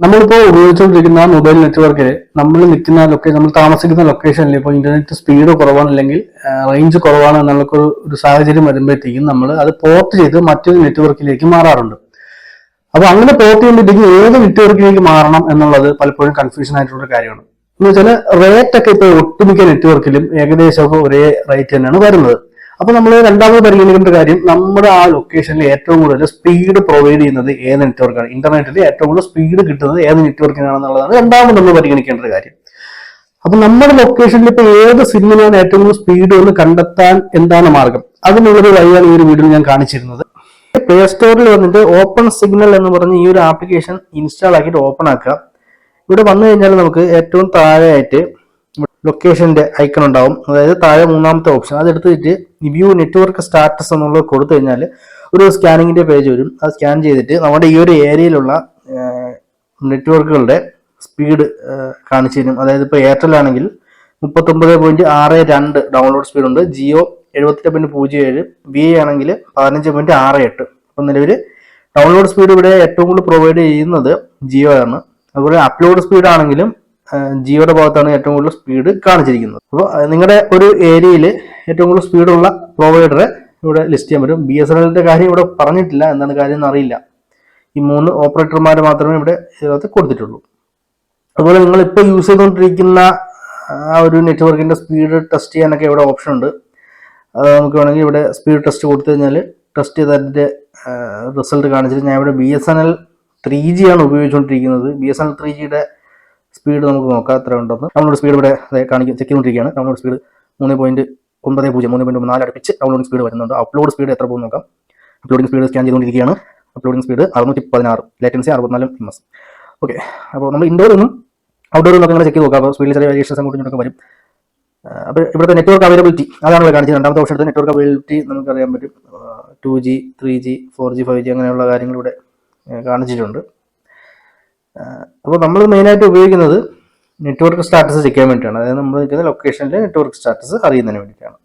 നമ്മളിപ്പോൾ ഉപയോഗിച്ചുകൊണ്ടിരിക്കുന്ന മൊബൈൽ നെറ്റ്വർക്കിൽ നമ്മൾ നിൽക്കുന്ന ലൊക്കേഷൻ നമ്മൾ താമസിക്കുന്ന ലൊക്കേഷനിൽ ഇപ്പോൾ ഇന്റർനെറ്റ് സ്പീഡ് കുറവാണ് അല്ലെങ്കിൽ റേഞ്ച് കുറവാണ് എന്നുള്ള ഒരു സാഹചര്യം വരുമ്പോഴത്തേക്കും നമ്മൾ അത് പോർട്ട് ചെയ്ത് മറ്റൊരു നെറ്റ്വർക്കിലേക്ക് മാറാറുണ്ട്. അപ്പൊ അങ്ങനെ പോർട്ട് ചെയ്യുമ്പോഴത്തേക്കും ഏത് നെറ്റ്വർക്കിലേക്ക് മാറണം എന്നുള്ളത് പലപ്പോഴും കൺഫ്യൂഷൻ ആയിട്ടുള്ള കാര്യമാണ്. എന്ന് വെച്ചാൽ റേറ്റ് ഒക്കെ ഇപ്പോൾ ഒട്ടുമിക്ക നെറ്റ്വർക്കിലും ഏകദേശം ഒരേ റേറ്റ് തന്നെയാണ് വരുന്നത്. അപ്പൊ നമ്മൾ രണ്ടാമത് പരിഗണിക്കേണ്ട കാര്യം നമ്മുടെ ആ ലൊക്കേഷനിൽ ഏറ്റവും കൂടുതൽ സ്പീഡ് പ്രൊവൈഡ് ചെയ്യുന്നത് ഏത് നെറ്റ്വർക്കാണ് ഇന്റർനെറ്റിൽ ഏറ്റവും കൂടുതൽ സ്പീഡ് കിട്ടുന്നത് ഏത് നെറ്റ്വർക്കിനാണെന്നുള്ളതാണ് രണ്ടാമത് നമ്മൾ പരിഗണിക്കേണ്ട ഒരു കാര്യം. അപ്പൊ നമ്മുടെ ലൊക്കേഷനിൽ ഇപ്പൊ ഏത് സിമ്മിനാണ് ഏറ്റവും കൂടുതൽ സ്പീഡ് എന്ന് കണ്ടെത്താൻ എന്താണ് മാർഗം? അതിനുള്ളൊരു വഴിയാണ് ഈ ഒരു വീഡിയോ ഞാൻ കാണിച്ചിരുന്നത്. പ്ലേ സ്റ്റോറിൽ വന്നിട്ട് ഓപ്പൺ സിഗ്നൽ എന്ന് പറഞ്ഞ് ഈ ഒരു ആപ്ലിക്കേഷൻ ഇൻസ്റ്റാൾ ആക്കിയിട്ട് ഓപ്പൺ ആക്കുക. ഇവിടെ വന്നു കഴിഞ്ഞാൽ നമുക്ക് ഏറ്റവും താഴെയായിട്ട് ലൊക്കേഷന്റെ ഐക്കൺ ഉണ്ടാവും. അതായത് താഴെ മൂന്നാമത്തെ ഓപ്ഷൻ അത് എടുത്തിട്ട് വ്യൂ നെറ്റ്വർക്ക് സ്റ്റാറ്റസ് എന്നുള്ളത് കൊടുത്തു കഴിഞ്ഞാൽ ഒരു സ്കാനിങ്ങിന്റെ പേജ് വരും. അത് സ്കാൻ ചെയ്തിട്ട് നമ്മുടെ ഈ ഒരു ഏരിയയിലുള്ള നെറ്റ്വർക്കുകളുടെ സ്പീഡ് കാണിച്ചു തരും. അതായത് ഇപ്പോൾ എയർടെൽ ആണെങ്കിൽ മുപ്പത്തൊമ്പത് പോയിന്റ് ആറ് രണ്ട് ഡൗൺലോഡ് സ്പീഡ് ഉണ്ട്. ജിയോ എഴുപത്തെട്ട് പോയിന്റ് പൂജ്യം ഏഴ് വി ഐ ആണെങ്കിൽ പതിനഞ്ച് പോയിന്റ് ആറ് എട്ട്. അപ്പം നിലവിൽ ഡൗൺലോഡ് സ്പീഡ് ഇവിടെ ഏറ്റവും കൂടുതൽ പ്രൊവൈഡ് ചെയ്യുന്നത് ജിയോ ആണ്. അതുപോലെ അപ്ലോഡ് സ്പീഡ് ആണെങ്കിലും ജിയോയുടെ ഭാഗത്താണ് ഏറ്റവും കൂടുതൽ സ്പീഡ് കാണിച്ചിരിക്കുന്നത്. അപ്പോൾ നിങ്ങളുടെ ഒരു ഏരിയയിൽ ഏറ്റവും കൂടുതൽ സ്പീഡുള്ള പ്രൊവൈഡറെ ഇവിടെ ലിസ്റ്റ് ചെയ്യാൻ പറ്റും. ബി എസ് എൻ എല്ലിന്റെ കാര്യം ഇവിടെ പറഞ്ഞിട്ടില്ല. എന്താണ് കാര്യം എന്ന് അറിയില്ല. ഈ മൂന്ന് ഓപ്പറേറ്റർമാർ മാത്രമേ ഇവിടെ ഇതിനകത്ത് കൊടുത്തിട്ടുള്ളൂ. അതുപോലെ നിങ്ങൾ ഇപ്പോൾ യൂസ് ചെയ്തുകൊണ്ടിരിക്കുന്ന ആ ഒരു നെറ്റ്വർക്കിന്റെ സ്പീഡ് ടെസ്റ്റ് ചെയ്യാനൊക്കെ ഇവിടെ ഓപ്ഷൻ ഉണ്ട്. അത് നമുക്ക് വേണമെങ്കിൽ ഇവിടെ സ്പീഡ് ടെസ്റ്റ് കൊടുത്തു കഴിഞ്ഞാൽ ടെസ്റ്റ് ചെയ്തതിന്റെ റിസൾട്ട് കാണിച്ചിട്ട് ഞാൻ ഇവിടെ B S N L three G ആണ് ഉപയോഗിച്ചുകൊണ്ടിരിക്കുന്നത്. B S N L three ജിയുടെ സ്പീഡ് നമുക്ക് നോക്കാം. എത്ര ഉണ്ടെന്ന് നമ്മളോട് സ്പീഡ് ഇവിടെ കാണിക്കും ചെക്ക് ചെയ്തുകൊണ്ടിരിക്കുകയാണ്. നമ്മളോട് സ്പീഡ് മൂന്ന് പോയിന്റ് ഒമ്പത് പൂജ്യം മൂന്ന് പോയിന്റ് നാല് അടുപ്പിച്ച് ഡൗൺലോഡിംഗ് സ്പീഡ് വരുന്നുണ്ട്. അപ്ലോഡ് സ്പീഡ് എത്ര പോകും നോക്കാം. അപ്ലോഡിംഗ് സ്പീഡ് സ്കാൻ ചെയ്തുകൊണ്ടിരിക്കുകയാണ്. അപ്ലോഡിംഗ് സ്പീഡ് അറുന്നൂറ്റി പതിനാറ്. ലേറ്റൻസി അറുപത്തിനാല് എം എസ് ഓക്കെ അപ്പോൾ നമ്മൾ ഇൻഡോർ നിന്നും ഔട്ട്ഡോർ നിന്നൊക്കെ ഇങ്ങനെ ചെക്ക് ചെയ്ത് നോക്കാം. അപ്പോൾ സ്പീഡിൽ ചെറിയ വേരിയേഷൻസ് അങ്ങോട്ടും ഇങ്ങോട്ടൊക്കെ വരും. അപ്പോൾ ഇവിടുത്തെ നെറ്റ്വർക്ക് അവൈലബിലിറ്റി അതാണല്ലോ കാണിച്ചത്. രണ്ടാമത്തെ ഓപ്ഷൻ എടുത്ത് നെറ്റ്വർക്ക് അവൈലബിലിറ്റി നമുക്കറിയാൻ പറ്റും. Two G three G four G five G അങ്ങനെയുള്ള കാര്യങ്ങളിവിടെ കാണിച്ചിട്ടുണ്ട്. അപ്പോൾ നമ്മൾ മെയിനായിട്ട് ഉപയോഗിക്കുന്നത് നെറ്റ്വർക്ക് സ്റ്റാറ്റസ് ചെക്ക് ചെയ്യാൻ വേണ്ടിയിട്ടാണ്. അതായത് നമ്മൾ നിൽക്കുന്ന ലൊക്കേഷനിലെ നെറ്റ്വർക്ക് സ്റ്റാറ്റസ് അറിയുന്നതിന് വേണ്ടിയിട്ടാണ്.